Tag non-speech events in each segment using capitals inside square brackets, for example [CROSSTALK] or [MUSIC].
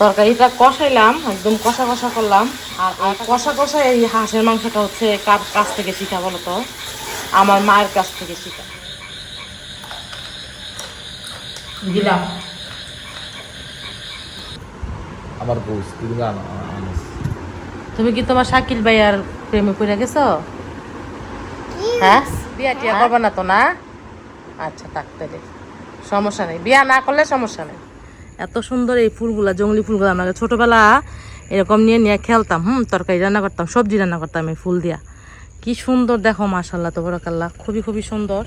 তরকারিটা কষাইলাম একদম কষা কষা করলাম। আর আর কষা কষা এই হাঁসের মাংসটা হচ্ছে কার কাছ থেকে শিখা বলো তো? আমার মায়ের কাছ থেকে শিখা। দিলাম। আমার বউস তুমি কি তোমার শাকিল ভাই আর প্রেমে পড়ে গেছো? হ্যাঁ? বিয়া টিয়া করব না তো না? আচ্ছা থাকতে দে সমস্যা নেই। বিয়া না করলে সমস্যা নেই। এত সুন্দর এই ফুলগুলা, জঙ্গলি ফুলগুলো আমাকে ছোটবেলা এরকম নিয়ে নিয়ে খেলতাম, হুম, তরকারি রান্না করতাম, সবজি রান্না করতাম এই ফুল দিয়া। কি সুন্দর দেখো মাশাল্লাহ তো বরকাল্লা খুবই খুবই সুন্দর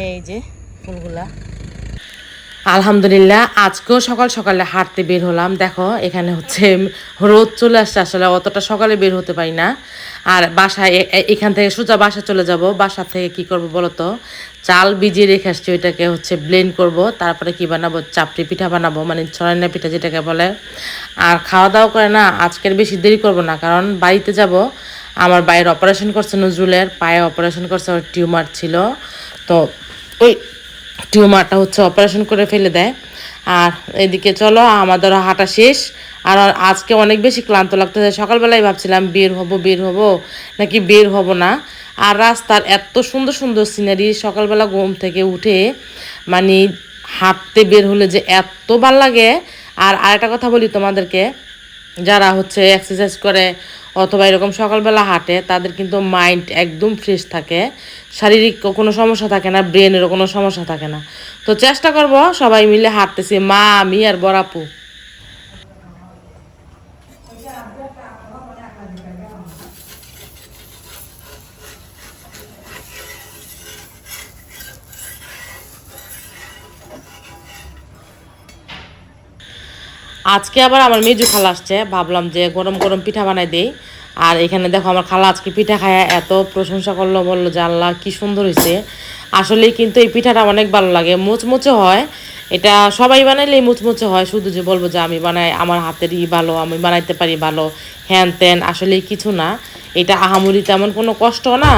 এই যে ফুলগুলা। আলহামদুলিল্লাহ, আজকেও সকাল সকালে হাঁটতে বের হলাম। দেখো, এখানে হচ্ছে রোদ চলে আসছে, আসলে অতটা সকালে বের হতে পারি না। আর বাসায় এখান থেকে সোজা বাসা চলে যাব। বাসা থেকে কি করব বলো তো চাল ভিজিয়ে রেখে আসছি, ওইটাকে হচ্ছে ব্লেন্ড করব। তারপরে কি বানাবো? চাপড়ি পিঠা বানাবো মানে ছড়াইনা পিঠা যেটাকে বলে। আর খাওয়া দাওয়া করে না, আজকের বেশি দেরি করব না, কারণ বাড়িতে যাব। আমার বাইরে অপারেশন করছে নজরুলের, পায়ে অপারেশন করছে, ওর টিউমার ছিল। তো ওই টিউমারটা হচ্ছে অপারেশন করে ফেলে দেয়। আর এদিকে চলো, আমাদেরও হাঁটা শেষ। আর আজকে অনেক বেশি ক্লান্ত লাগতেছে। সকালবেলায় ভাবছিলাম বের হব বের হব, নাকি বের হব না। আর রাস্তার এত সুন্দর সুন্দর সিনারি সকালবেলা ঘুম থেকে উঠে মানে হাঁটতে বের হলে যে এত ভালো লাগে। আর আরেকটা কথা বলি তোমাদেরকে, যারা হচ্ছে এক্সারসাইজ করে অথবা এরকম সকালবেলা হাঁটে, তাদের কিন্তু মাইন্ড একদম ফ্রেশ থাকে। শারীরিক কোনো সমস্যা থাকে না ব্রেনেরও কোনো সমস্যা থাকে না। তো চেষ্টা করব সবাই মিলে হাঁটতেছি, মা, আমি আর বরাপু আজকে আবার আমার মেজু খালা আসছে। ভাবলাম যে গরম গরম পিঠা বানাই দেই। আর এখানে দেখো আমার খালা আজকে পিঠা খায়, এত প্রশংসা করল, বলল যে আল্লাহ কি সুন্দর হয়েছে আসলে কিন্তু এই পিঠাটা অনেক ভালো লাগে। মুচমুচে হয়, এটা সবাই বানাইলেই মুচমুচে হয়। শুধু যে বলব যে আমি বানাই, আমার হাতেরই ভালো, আমি বানাইতে পারি ভালো, হ্যান ত্যান, আসলেই কিছু না। এটা আহামরি তেমন কোনো কষ্ট না।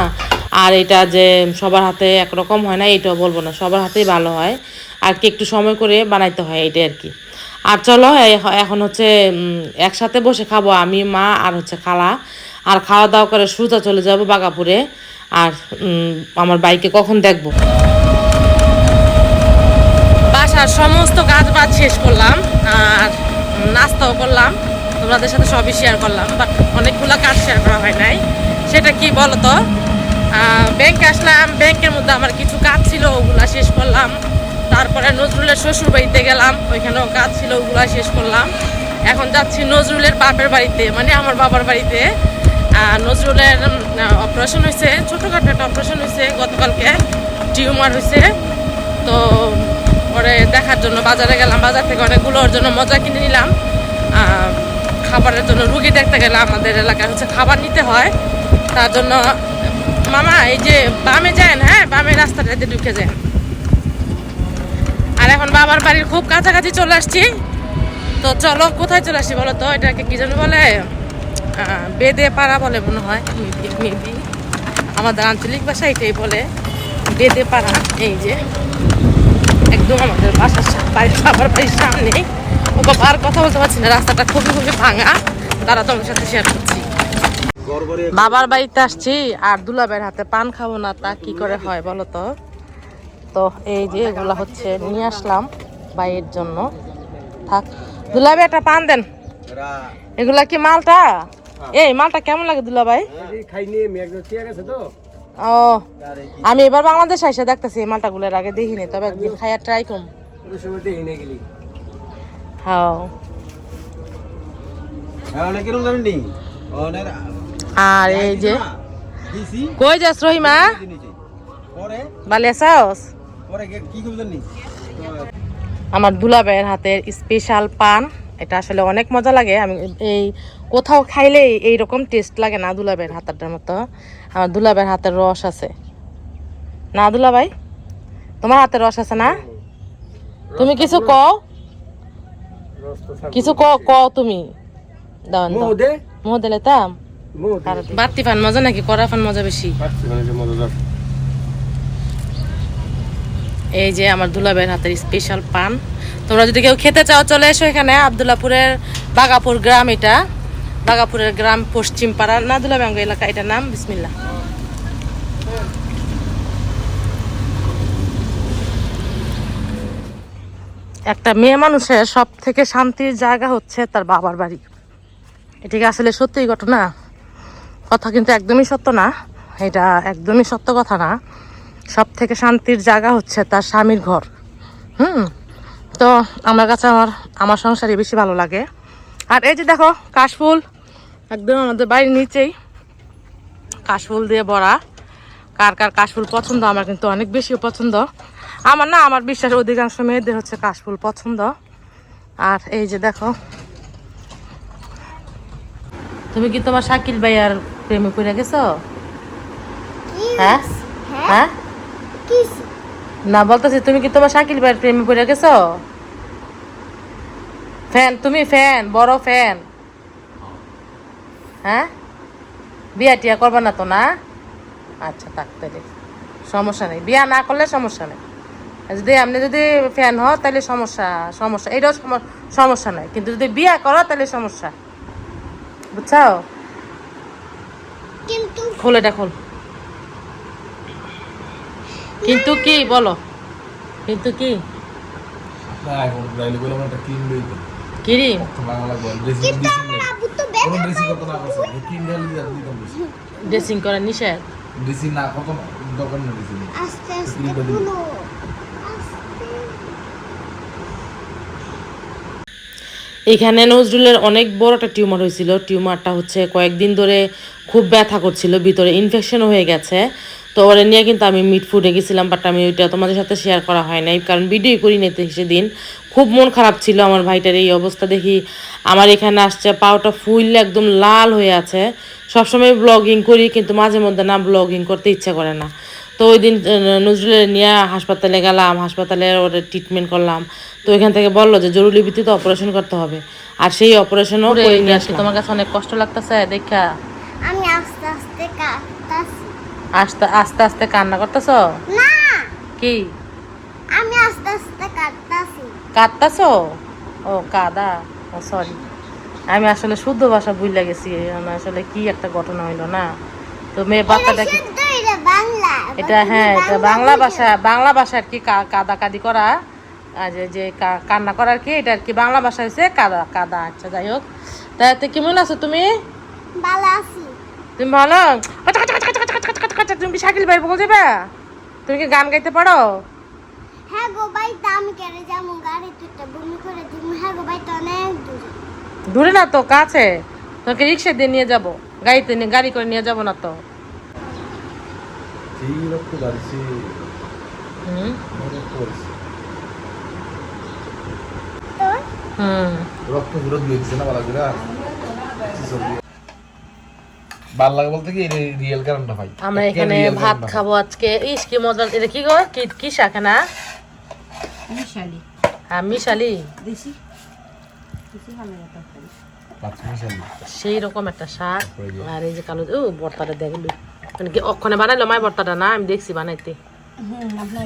আর এটা যে সবার হাতে একরকম হয় না, এটাও বলব না, সবার হাতেই ভালো হয়। আর কি একটু সময় করে বানাইতে হয় এটা আর কি। আর চলো এখন হচ্ছে একসাথে বসে খাব আমি, মা আর হচ্ছে খালা। আর খাওয়া দাওয়া করে সুতা চলে যাব বাগাপুরে। আর আমার বাইকে কখন দেখব? বাসার সমস্ত কাজ বাজ শেষ করলাম, আর নাস্তাও করলাম। তোমাদের সাথে সবই শেয়ার করলাম বাট অনেকগুলো কাজ শেয়ার করা হয় নাই। সেটা কি বলতো? ব্যাংকে আসলাম ব্যাংকের মধ্যে আমার কিছু কাজ ছিল, ওগুলা শেষ করলাম। তারপরে নজরুলের শ্বশুর বাড়িতে গেলাম ওইখানেও কাজ ছিল, ওগুলো শেষ করলাম। এখন যাচ্ছি নজরুলের বাপের বাড়িতে মানে আমার বাবার বাড়িতে। নজরুলের অপারেশন হয়েছে, ছোটোখাটো একটা অপারেশন হয়েছে, গতকালকে টিউমার হয়েছে। তো, পরে দেখার জন্য বাজারে গেলাম, বাজার থেকে অনেকগুলো ওর জন্য মজা কিনে নিলাম। খাবারের জন্য রুগী দেখতে গেলে আমাদের এলাকায় হচ্ছে খাবার নিতে হয়। তার জন্য, মামা, এই যে বামে যান হ্যাঁ বামে রাস্তাটাতে ঢুকে যান। আর এখন বাবার বাড়ির খুব কাছাকাছি চলে আসছি। তো চলো কোথায় চলে আসছি বলো তো? এটাকে কি যেন বলে? বেদে পাড়া বলে মনে হয়। মেবি আমাদের আঞ্চলিক ভাষা এটাই বলে। বেদে পাড়া এই যে। একদম আমাদের বাসার বাড়ির বাবার বাড়ির সামনে। ও বাবা আর কথা বলতে পারছি না রাস্তাটা খুবই খুবই ভাঙা। তারা তোমার সাথে শেয়ার করছি। বাবার বাড়িতে আসছি আর দুলাবের হাতে পান খাব না তা কি করে হয় বলো তো? তো এই যে এগুলা হচ্ছে নিয়ে আসলাম বাইয়ের জন্য। থাক দুলাবে একটা পান দেন। এগুলা কি মালটা? এই মালটা কেমন লাগে দুলাভাই? ও আমি এবার বাংলাদেশ এসে দেখতেছি এই মালটা গুলোর আগে দেখিনি তবে একদিন খাইয়া ট্রাই হ্যাঁ। হ্যাঁ নি অনেক আর এই যে কই যাস রহিমা? নিচে পরে আমার দুলাভাইয়ের হাতের স্পেশাল পান। এটা আসলে অনেক মজা লাগে। আমি এই কোথাও খাইলে এইরকম টেস্ট লাগে না দুলাভাইয়ের হাতেরটার মতো। আমার দুলাভাইয়ের হাতের রস আছে। না দুলাভাই? তোমার হাতের রস আছে না? তুমি কিছু কও। কিছু ক কও তুমি। দাও মোহ দিলে তাম ফান মজা নাকি? কড়া পান মজা বেশি? এই যে আমার দুলাবের হাতের স্পেশাল পান। তোমরা যদি কেউ খেতে চাও, চলে এসো এখানে, আবদুল্লাপুরের বাগাপুর গ্রাম এটা। বাগাপুরের গ্রাম পশ্চিম পাড়া, না দুলাবাঙ্গ এলাকা, এটার নাম? বিসমিল্লা একটা মেয়ে মানুষের সব থেকে শান্তির জায়গা হচ্ছে তার বাবার বাড়ি। এটা কি আসলে সত্যিই ঘটনা? কথা কিন্তু একদমই সত্য না। এটা একদমই সত্য কথা না। সব থেকে শান্তির জায়গা হচ্ছে তার স্বামীর ঘর। হুম? তো আমার কাছে আমার আমার সংসারই বেশি ভালো লাগে। আর এই যে দেখো কাশফুল একদম আমাদের বাড়ির নিচেই। কাশফুল দিয়ে ভরা। কার কার কাশফুল পছন্দ আমার কিন্তু অনেক বেশি পছন্দ। আমার না আমার বিশ্বাস অধিকাংশ মেয়েদের হচ্ছে কাশফুল পছন্দ। আর এই যে দেখো তুমি কি তোমার শাকিল ভাইয়ার প্রেমে পড়ে গেছো? হ্যাঁ। হ্যাঁ? না বলতেছি তুমি কি তোমার শাকিল ভাইয়ের প্রেমে পড়ে গেছো? ফ্যান তুমি ফ্যান বড় ফ্যান। হ্যাঁ? বিয়া টিয়া করবে না তো না? আচ্ছা থাকতে সমস্যা নেই। বিয়া না করলে সমস্যা নেই। যদি আপনি যদি ফ্যান হও তাহলে সমস্যা সমস্যা। এটাও সমস্যা নেই কিন্তু যদি বিয়া করো তাহলে সমস্যা। বুঝছ কিন্তু খোল এটা খোল। কিন্তু কি বলো। কিন্তু কি? ক্রিম ড্রেসিং করার নিষেধ? ড্রেসিং না কত দোকান না ড্রেসিং আস্তে আস্তে এখানে নজরুলের অনেক বড় একটা টিউমার হয়েছিল। টিউমারটা হচ্ছে কয়েকদিন ধরে খুব ব্যথা করছিল, ভিতরে ইনফেকশনও হয়ে গেছে। তো ওরা নিয়ে কিন্তু আমি মিট ফুডে গেছিলাম বাট আমি ওইটা তোমাদের সাথে শেয়ার করা হয় নাই, কারণ ভিডিও করি নিতে সেদিন খুব মন খারাপ ছিল আমার ভাইটার এই অবস্থা দেখি। আমার এখানে আসছে, পাওটা ফুললে একদম লাল হয়ে আছে। সবসময় ব্লগিং করি, কিন্তু মাঝে মধ্যে না ব্লগিং করতে ইচ্ছা করে না। তো ওই দিন নজরুলের নিয়ে হাসপাতালে গেলাম, হাসপাতালে ওর ট্রিটমেন্ট করলাম। তো এখান থেকে বলল যে জরুরি ভিত্তিতে অপারেশন করতে হবে। আর সেই অপারেশনও করে নিয়ে আসি তোমার কাছে অনেক কষ্ট লাগতেছে দেখা। আমি আস্তে আস্তে আস্তে আস্তে আস্তে কান্না করতেছ? না। কি? আমি আস্তে আস্তে কাঁদতেছ। ও কাদা। ও সরি আমি আসলে শুদ্ধ ভাষা ভুলে গেছি আসলে কি একটা ঘটনা হইল না? তো মেয়ে বাচ্চাটা কি এটা হ্যাঁ এটা বাংলা ভাষা বাংলা ভাষা আর কি কা- কাদা কাদি করা? আর যে কান্না করার কি এটা আর কি বাংলা ভাষা হয়েছে কাদা কাদা আচ্ছা যাই হোক। তাতে কেমন আছো তুমি? ভালো আছি। তুমি ভালো? তুমি কি শাকিল ভাই বল যাবে তুমি কি গান গাইতে পারো? হ্যাঁ গো ভাই আমি কেড়ে যাব? গাড়ি তুইটা বমি করে দিব। হ্যাঁ গো ভাই তো অনেক দূরে। দূরে না তো কাছে। তোকে রিক্সা দিয়ে নিয়ে যাব। গাড়িতে নিয়ে গাড়ি করে নিয়ে যাব না তো। সেই রক্ত দাঁড়িয়েছে হুম? রক্ত হুম রক্ত ঘুরে দিয়েছে না করে ভালো লাগে বলতে কি রিয়েল কারণটা ভাই। আমরা এখানে ভাত খাব আজকে। ইস কি মজা এটা কি গো? কি কি শাক না? মিশালি। হ্যাঁ মিশালি। দেশি? সেই রকম একটা শাক। আর এই যে কালো ও বর্তাটা দেখলি। মানে কি অক্ষণে বানাইলো মাই বর্তাটা? না আমি দেখছি বানাইতে। হুম আপনার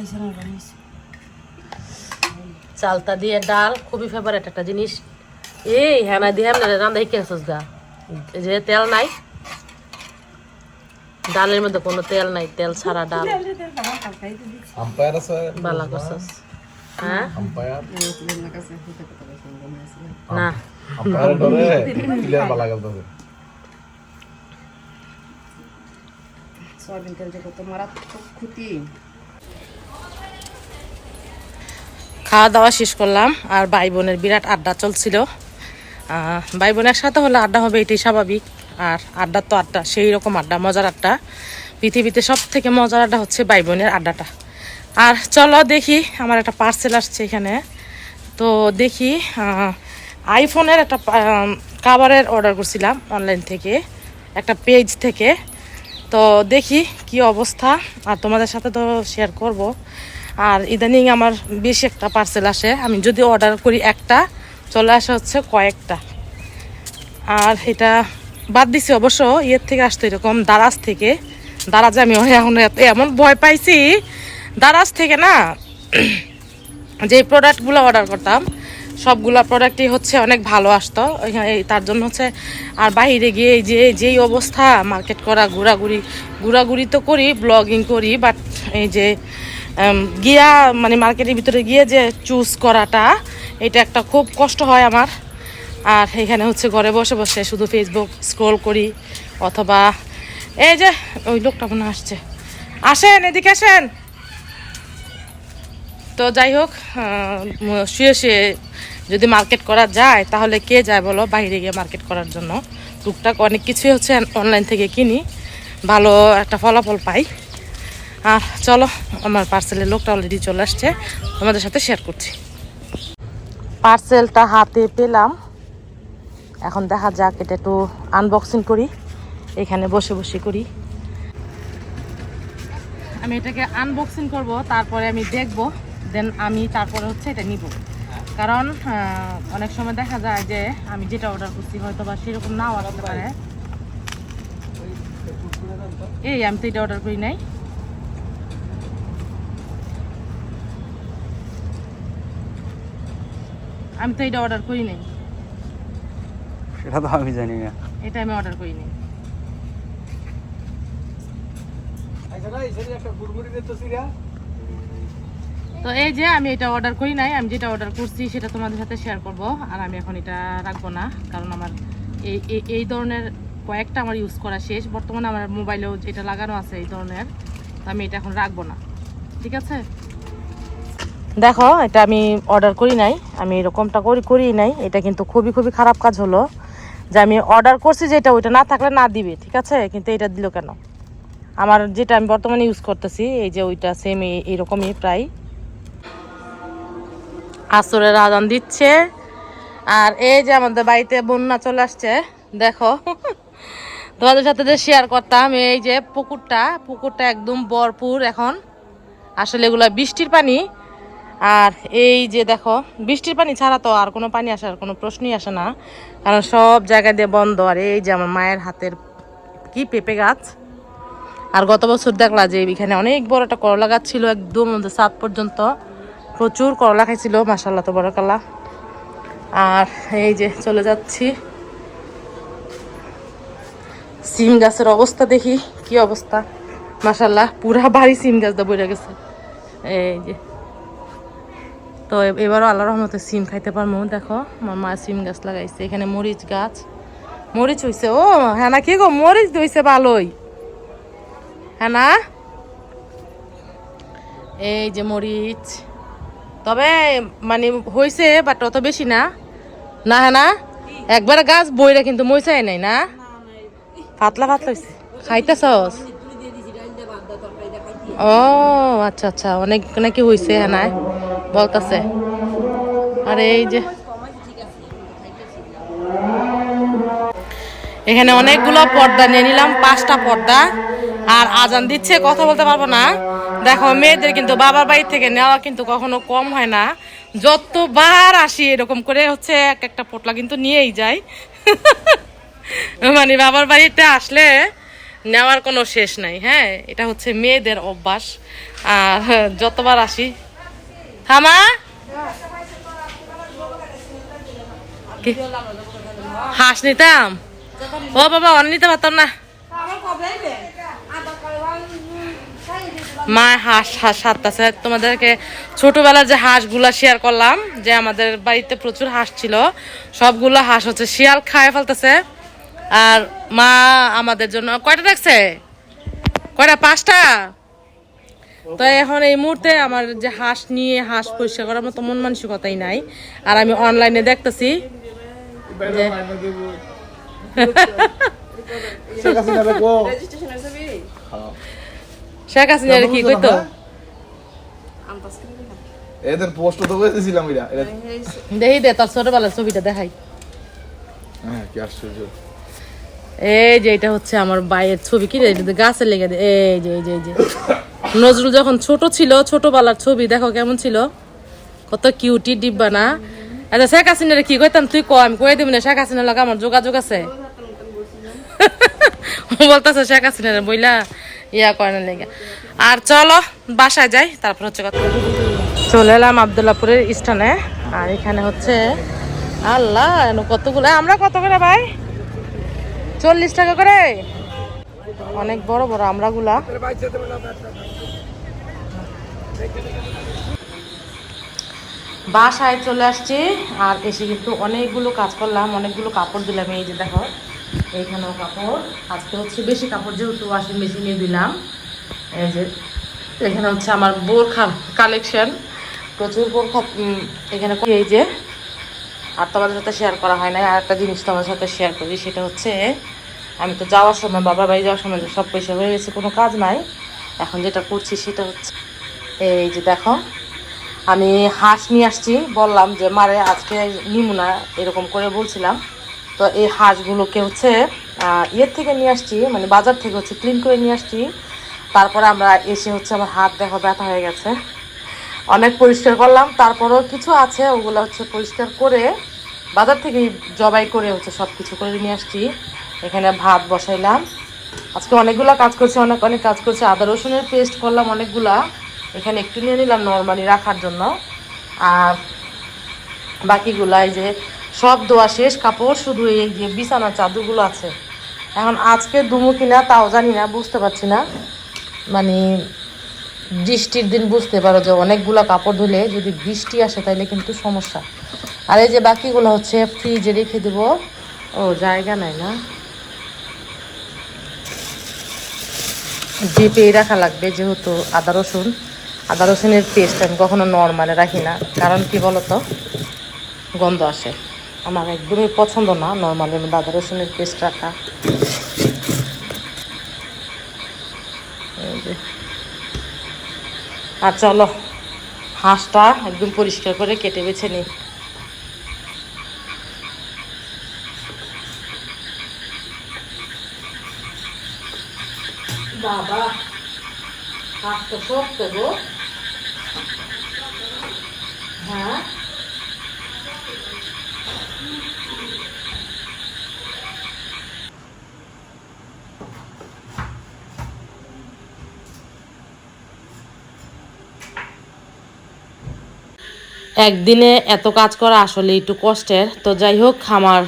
চালতা দিয়ে ডাল খুবই ফেভারিট একটা জিনিস। এই হ্যাঁ না দিয়ে আপনার রান্না আসছিস গা? যে তেল নাই। ডালের মধ্যে কোনো তেল নাই তেল ছাড়া ডাল। আম্পায়ার বালা করছস। হ্যাঁ? না। আম্পায়ার ধরে ক্লিয়ার বালা গেলতেছে সয়াবিন তেল যে কত মারাত্মক ক্ষতি। খাওয়া দাওয়া শেষ করলাম আর ভাই বোনের বিরাট আড্ডা চলছিল। ভাই বোন একসাথে হলে আড্ডা হবে এটাই স্বাভাবিক। আর আড্ডা তো আড্ডা, সেই রকম আড্ডা, মজার আড্ডা। পৃথিবীতে সব থেকে মজার আড্ডা হচ্ছে ভাই বোনের আড্ডাটা। আর চলো দেখি, আমার একটা পার্সেল আসছে এখানে। তো দেখি আইফোনের একটা কাভারের অর্ডার করছিলাম অনলাইন থেকে, একটা পেজ থেকে। তো দেখি কি অবস্থা, আর তোমাদের সাথে তো শেয়ার করব। আর ইদানিং আমার বেশি একটা পার্সেল আসে। আমি যদি অর্ডার করি একটা, চলে আসা হচ্ছে কয়েকটা। আর এটা বাদ দিছি অবশ্য, ইয়ের থেকে আসতো এরকম, দারাজ থেকে। দারাজে আমি এখন এমন ভয় পাইছি। দারাজ থেকে না, যে প্রোডাক্টগুলো অর্ডার করতাম, সবগুলা প্রোডাক্টই হচ্ছে অনেক ভালো আসতো। তার জন্য হচ্ছে, আর বাইরে গিয়ে যে, যেই অবস্থা মার্কেট করা, ঘোরাঘুরি ঘোরাঘুরি তো করি ব্লগিং করি বাট এই যে গিয়া মানে মার্কেটের ভিতরে গিয়ে যে চুজ করাটা, এটা একটা খুব কষ্ট হয় আমার। আর এখানে হচ্ছে ঘরে বসে বসে শুধু ফেসবুক স্ক্রোল করি, অথবা এই যে, ওই লোকটা মনে আসছে। আসেন, এদিকে আসেন। তো যাই হোক শুয়ে শুয়ে যদি মার্কেট করা যায়, তাহলে কে যায় বলো, বাইরে গিয়ে মার্কেট করার জন্য? টুকটাক অনেক কিছুই হচ্ছে অনলাইন থেকে কিনি, ভালো একটা ফলাফল পাই। আর চলো, আমার পার্সেলের লোকটা অলরেডি চলে আসছে। তোমাদের সাথে শেয়ার করছি। পার্সেলটা হাতে পেলাম। এখন দেখা যাক, এটা একটু আনবক্সিং করি। এখানে বসে বসে করি। আমি এটাকে আনবক্সিং করব, তারপরে আমি দেখব দেন আমি তারপরে হচ্ছে এটা নিব। কারণ অনেক সময় দেখা যায় যে আমি যেটা অর্ডার করছি হয়তো বা সেরকম নাও আসতে পারে। এই, আমি তো এটা অর্ডার করি নাই। আমি তো এটা অর্ডার করি নাই। সেটা তো আমি জানি না। এটা আমি অর্ডার করি নাই। তো এই যে আমি এটা অর্ডার করি নাই আমি যেটা অর্ডার করছি সেটা তোমাদের সাথে শেয়ার করব আর আমি এখন এটা রাখব না কারণ আমার এই এই- ধরনের কয়েকটা আমার ইউজ করা শেষ। বর্তমানে আমার মোবাইলেও যেটা লাগানো আছে এই ধরনের তো আমি এটা এখন রাখব না। ঠিক আছে? দেখো, এটা আমি অর্ডার করি নাই। আমি এরকমটা করি করি নাই। এটা কিন্তু খুবই খুবই খারাপ কাজ হলো যে আমি অর্ডার করছি যেটা ওইটা না থাকলে না দিবে, ঠিক আছে? কিন্তু এটা দিল কেন? আমার যেটা আমি বর্তমানে ইউজ করতেছি, এই যে ওইটা সেম এইরকমই প্রায়। আসরের আদান দিচ্ছে। আর এই যে আমাদের বাড়িতে বন্যা চলে আসছে, দেখো। তোমাদের সাথে যে শেয়ার করতাম, এই যে পুকুরটা পুকুরটা একদম ভরপুর এখন। আসলে এগুলো বৃষ্টির পানি আর এই যে দেখো, বৃষ্টির পানি ছাড়া তো আর কোনো পানি আসার, কোনো প্রশ্নই আসে না। কারণ সব জায়গা দিয়ে বন্ধ। আর এই যে আমার মায়ের হাতের কি পেঁপে গাছ। আর গত বছর দেখলা যে এখানে অনেক বড় একটা করলা গাছ ছিল একদম সাত পর্যন্ত। প্রচুর করলা খাইছিল মাসাল্লাহ তো বড় কালা আর এই যে চলে যাচ্ছি। সিম গাছের অবস্থা দেখি, কি অবস্থা? মাসাল্লাহ পুরা বাড়ি সিম গাছ দা বইরা গেছে। এই যে তো এবারও আল্লাহ রহমতে সিম খাইতে পারব, দেখো। আমার মা সিম গাছ লাগাইছে, এখানে মরিচ গাছ। মরিচ হইছে, ও হ্যাঁ না, কি গো, মরিচ হইছে ভালোই। হ্যাঁ না? এই যে মরিচ। তবে মানে হয়েছে বাট অত বেশি না। না হ্যাঁ না? একবার গাছ বইরা কিন্তু মইসাই নাই, না? পাতলা পাতলা হয়েছে খাইতেছস? ও আচ্ছা আচ্ছা অনেক নাকি হয়েছে হ্যাঁ বলতাছে। আর এই যে। এখানে অনেকগুলো পর্দা নিয়ে নিলাম, পাঁচটা পর্দা। আর আজান দিচ্ছে, কথা বলতে পারব না। দেখো, মেয়েদের কিন্তু বাবার বাড়ি থেকে নেওয়া কিন্তু কখনো কম হয় না। যতবার আসি এরকম করে হচ্ছে এক একটা পোটলা কিন্তু নিয়েই যাই। মানে বাবার বাড়িতে আসলে নেওয়ার কোনো শেষ নাই হ্যাঁ? এটা হচ্ছে মেয়েদের অভ্যাস। আর যতবার আসি কি? হাঁস নিতাম? ও বাবা অন্য নিতে পারতাম না। মা হাঁস হাঁস সাতটাছে তোমাদেরকে ছোটবেলার যে হাঁসগুলা শেয়ার করলাম, যে আমাদের বাড়িতে প্রচুর হাঁস ছিল, সবগুলো হাঁস হচ্ছে শিয়াল খায় ফেলতেছে। আর মা আমাদের জন্য, কয়টা রাখছে? কয়টা? পাঁচটা? তো এখন এই মুহূর্তে আমার যে হাঁস নিয়ে হাঁস পরিষ্কার করার মতো মন মানসিকতাই নাই। আর আমি অনলাইনে দেখতেছি যে শেখ হাসিনার [LAUGHS] কি কইতো? এদের পোস্ট তো করেছিলাম এটা এটা দেখি দে তোর ছোটবেলার ছবিটা দেখাই। হ্যাঁ কি আশ্চর্য। এই যে এটা হচ্ছে আমার বাইয়ের ছবি কি রে? গাছে লেগে দে এই যে এই যে এই যে। [LAUGHS] নজরুল যখন ছোট ছিল, ছোটবেলার ছবি, দেখো কেমন ছিল। কত কিউটি ডিব্বা না? আচ্ছা শেখ হাসিনার কি কইতাম? তুই ক, আমি কয়ে দিবি না, শেখ হাসিনার লাগে আমার যোগাযোগ আছে? বলতেছে, শেখ হাসিনার বইলা ইয়া করে না লেগে। আর চলো, বাসায় যাই, তারপর হচ্ছে কথা চলে এলাম আবদুল্লাপুরের স্থানে, আর এখানে হচ্ছে আল্লাহ কতগুলো আমরা কত করে ভাই? চল্লিশ টাকা করে? অনেক বড় বড় আমরাগুলা। বাসায় চলে আসছি আর এসে কিন্তু অনেকগুলো কাজ করলাম, অনেকগুলো কাপড় দিলাম। এই যে দেখো, এইখানেও কাপড়। আজকে হচ্ছে বেশি কাপড় যেহেতু ওয়াশিং মেশিনে দিলাম। এই যে, এখানে হচ্ছে আমার বোরখা কালেকশন প্রচুর বোরখা এখানে এই যে, আর তোমাদের সাথে শেয়ার করা হয় না আর একটা জিনিস তোমাদের সাথে শেয়ার করি, সেটা হচ্ছে, আমি তো যাওয়ার সময় বাবার বাড়ি যাওয়ার সময় সব পয়সা হয়ে গেছে, কোনো কাজ নাই। এখন যেটা করছি সেটা হচ্ছে এই যে দেখো, আমি হাঁস নিয়ে আসছি। বললাম যে, মারে, আজকে নিমু না। এরকম করে বলছিলাম। তো এই হাঁসগুলোকে হচ্ছে ইয়ের থেকে নিয়ে আসছি মানে বাজার থেকে হচ্ছে ক্লিন করে নিয়ে আসছি। তারপরে আমরা এসে হচ্ছে আমার হাত দেখো ব্যথা হয়ে গেছে। অনেক পরিষ্কার করলাম। তারপরেও কিছু আছে, ওগুলো হচ্ছে পরিষ্কার করে বাজার থেকে জবাই করে হচ্ছে সব কিছু করে নিয়ে আসছি। এখানে ভাত বসাইলাম। আজকে অনেকগুলো কাজ করছি, অনেক অনেক কাজ করছে। আদা রসুনের পেস্ট করলাম অনেকগুলা। এখানে একটু নিয়ে নিলাম নর্মালি রাখার জন্য। আর বাকিগুলা এই যে সব ধোয়া শেষ কাপড়, শুধু এই যে বিছানা চাদরগুলো আছে। এখন আজকে দুমু কিনা তাও জানি না, বুঝতে পারছি না। মানে বৃষ্টির দিন বুঝতে পারো যে অনেকগুলো কাপড় ধুলে যদি বৃষ্টি আসে তাহলে কিন্তু সমস্যা। আর এই যে বাকিগুলো হচ্ছে ফ্রিজে রেখে দেবো। ও, জায়গা নাই না। ডিপেই রাখা লাগবে যেহেতু আদা রসুন। আদা রসুনের পেস্ট আমি কখনো নর্মালে রাখি না। কারণ কি বলতো? গন্ধ আসে। আমার একদমই পছন্দ না নর্মালের মধ্যে আদা রসুনের পেস্ট রাখা। আর চলো, হাঁসটা একদম পরিষ্কার করে কেটে বেছে নিই। বাবা, হাঁসটা শক্ত গো। হ্যাঁ একদিনে এত কাজ করা আসলে একটু কষ্টের। তো যাই হোক, আমার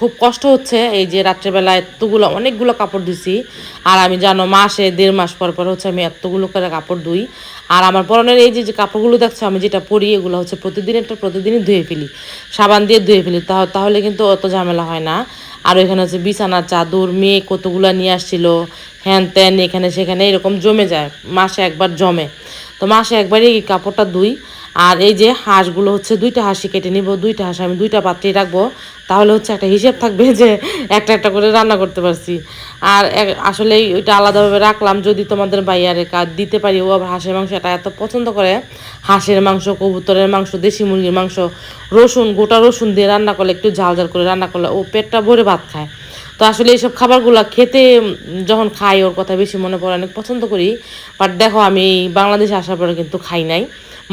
খুব কষ্ট হচ্ছে এই যে রাত্রেবেলা এতগুলো, অনেকগুলো কাপড় ধুইছি আর আমি জানো, মাসে দেড় মাস পর পর হচ্ছে আমি এতগুলো করে কাপড় ধুই আর আমার পরনের এই যে কাপড়গুলো দেখছ, আমি যেটা পরি, এগুলো হচ্ছে প্রতিদিন একটা, প্রতিদিনই ধুয়ে ফেলি। সাবান দিয়ে ধুয়ে ফেলি, তাহ- তাহলে কিন্তু অত ঝামেলা হয় না। আর এখানে হচ্ছে বিছানার চাদর, মেয়ে কতগুলো নিয়ে আসছিল, হ্যান ত্যান, এখানে সেখানে এরকম জমে যায়, মাসে একবার জমে। তো মাসে একবারই কাপড়টা ধুই আর এই যে হাঁসগুলো হচ্ছে দুইটা হাঁসি কেটে নিব, দুইটা হাঁস আমি দুইটা পাত্রেই রাখব। তাহলে হচ্ছে একটা হিসেব থাকবে যে একটা একটা করে রান্না করতে পারছি। আর আসলে ওইটা আলাদাভাবে রাখলাম, যদি তোমাদের বাইয়ারে কাজ দিতে পারি, ও আবার হাঁসের মাংস এটা এত পছন্দ করে। হাঁসের মাংস, কবুতরের মাংস, দেশি মুরগির মাংস, রসুন, গোটা রসুন দিয়ে রান্না করলে, একটু ঝাল ঝাল করে রান্না করলে ও পেটটা ভরে ভাত খায়। তো আসলে এইসব খাবারগুলো খেতে যখন খাই, ওর কথা বেশি মনে পড়ে, অনেক পছন্দ করি। বাট দেখো, আমি বাংলাদেশে আসার পরে কিন্তু খাই নাই।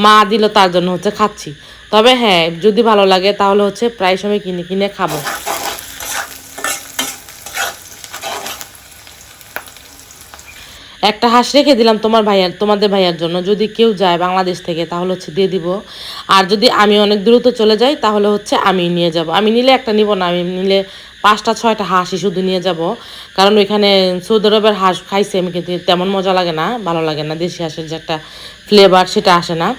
মা দিল তার জন্য হচ্ছে খাচ্ছি। তবে হ্যাঁ যদি ভালো লাগে তাহলে হচ্ছে প্রায় সময় কিনে কিনে খাব। একটা হাঁস রেখে দিলাম তোমার ভাইয়ার, তোমাদের ভাইয়ার জন্য। যদি কেউ যায় বাংলাদেশ থেকে তাহলে হচ্ছে দিয়ে দিব। আর যদি আমি অনেক দ্রুত চলে যাই তাহলে হচ্ছে আমি নিয়ে যাব। আমি নিলে একটা নিব না, আমি নিলে পাঁচটা ছয়টা হাঁসই শুধু নিয়ে যাব। কারণ ওইখানে সৌদি আরবের হাঁস খাইছে আমি কিন্তু তেমন মজা লাগে না ভালো লাগে না। দেশি হাঁসের যে একটা ফ্লেভার সেটা আসে না।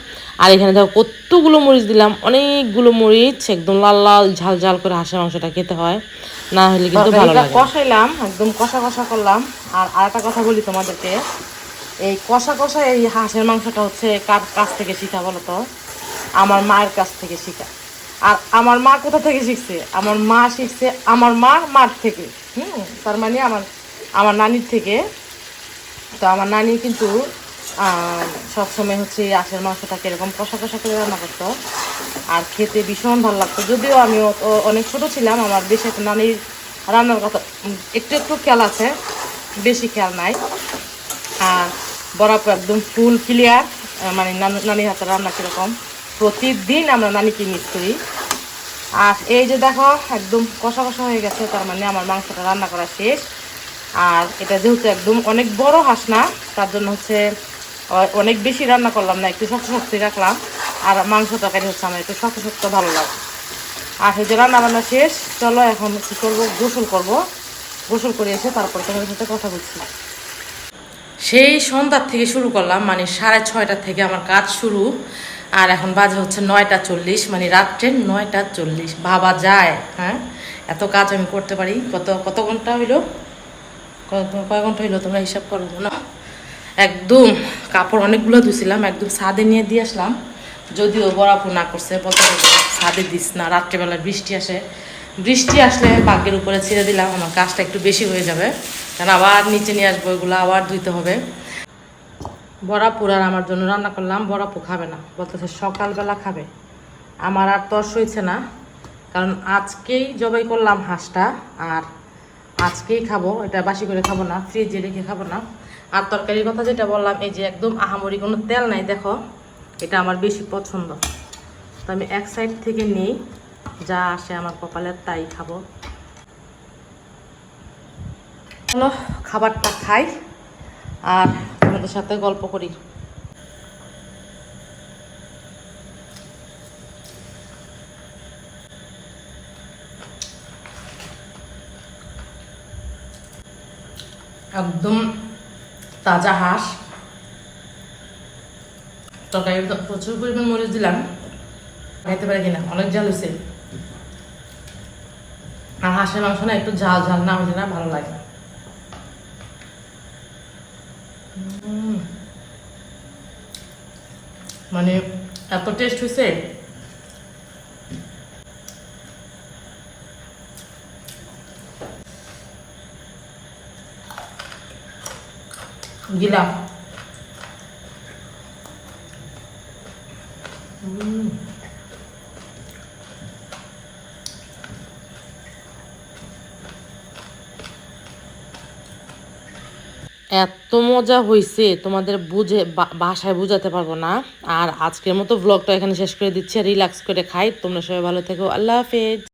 আর এখানে দেখো কতগুলো মরিচ দিলাম অনেকগুলো মরিচ একদম লাল লাল ঝাল ঝাল করে হাঁসের মাংসটা খেতে হয়। না হলে কিন্তু ভালো লাগে কষাইলাম একদম কষা কষা করলাম। আর আরেকটা কথা বলি তোমাদেরকে এই কষা কষা এই হাঁসের মাংসটা হচ্ছে কার কাছ থেকে শিখা বলো তো? আমার মায়ের কাছ থেকে শিখা। আর আমার মা কোথা থেকে শিখছে? আমার মা শিখছে আমার মা মার থেকে। হুম, তার মানে আমার আমার নানির থেকে। তো আমার নানি কিন্তু সবসময় হচ্ছে হাঁসের মাংসটাকে এরকম কষা কষা করে রান্না করতো। আর খেতে ভীষণ ভালো লাগতো। যদিও আমি অনেক ছোট ছিলাম, আমার বেশি একটা নানির রান্নার কথা একটু একটু খেয়াল আছে, বেশি খেয়াল নাই। আর বরাবর একদম ফুল ক্লিয়ার মানে নানু- নানির হাতে রান্না কীরকম। প্রতিদিন আমরা নানিকে মিস করি। আর এই যে দেখো, একদম কষা কষা হয়ে গেছে, তার মানে আমার মাংসটা রান্না করা শেষ। আর এটা যেহেতু একদম অনেক বড় হাঁস না, তার জন্য হচ্ছে অনেক বেশি রান্না করলাম না, একটু শক্ত শক্ত রাখলাম। আর মাংস তরকারি হচ্ছে আমার একটু শক্ত শক্ত ভালো লাগে। আর যে রান্না বান্না শেষ, চলো এখন কি করব? গোসল করব। গোসল করে এসে তারপর তোমাদের সাথে কথা বলছি। সেই সন্ধ্যার থেকে শুরু করলাম মানে সাড়ে ছয়টা থেকে আমার কাজ শুরু। আর এখন বাজে হচ্ছে নয়টা চল্লিশ মানে রাত্রে নয়টা চল্লিশ। ভাবা যায় হ্যাঁ? এত কাজ আমি করতে পারি। কত কত ঘণ্টা হইল? কত- কয় ঘণ্টা হইল? তোমরা হিসাব করো না একদম কাপড় অনেকগুলো ধুছিলাম একদম ছাদে নিয়ে দিয়ে আসলাম। যদিও বরাবর না করছে, বলতে ছাদে দিস না, রাত্রেবেলা বৃষ্টি আসে। বৃষ্টি আসলে বাঘের উপরে ছেড়ে দিলাম, আমার কাজটা একটু বেশি হয়ে যাবে। কারণ আবার নিচে নিয়ে আসব, এগুলো আবার ধুইতে হবে। বড়াপুর আর আমার জন্য রান্না করলাম বড়াপু খাবে না। বলতেছে সকালবেলা খাবে। আমার আর তর্স হয়েছে না, কারণ আজকেই জবাই করলাম হাঁসটা, আর আজকেই খাব, এটা বাসি করে খাব না, ফ্রিজে রেখে খাব না। আর তরকারির কথা যেটা বললাম, এই যে একদম আহামরি, কোনো তেল নাই, দেখো, এটা আমার বেশি পছন্দ। তো আমি এক সাইড থেকে নিই, যা আসে আমার কপালে, তাই খাব। খাবারটা খাই। আর তোমাদের সাথে গল্প করি। একদম তাজা হাঁস। তরকারি প্রচুর পরিমাণ মরিচ দিলাম। খাইতে পারে কিনা? অনেক ঝাল হয়েছে আর হাঁসের মাংস না একটু ঝাল ঝাল না হলে না ভালো লাগে। মানে এত টেস্ট হয়েছে দিলাম এত মজা হয়েছে তোমাদের বুঝে বাসায় বোঝাতে পারব না। আর আজকের মতো ব্লগটা এখানে শেষ করে দিচ্ছি রিল্যাক্স করে খাই। তোমরা সবাই ভালো থেকো। আল্লাহ হাফেজ।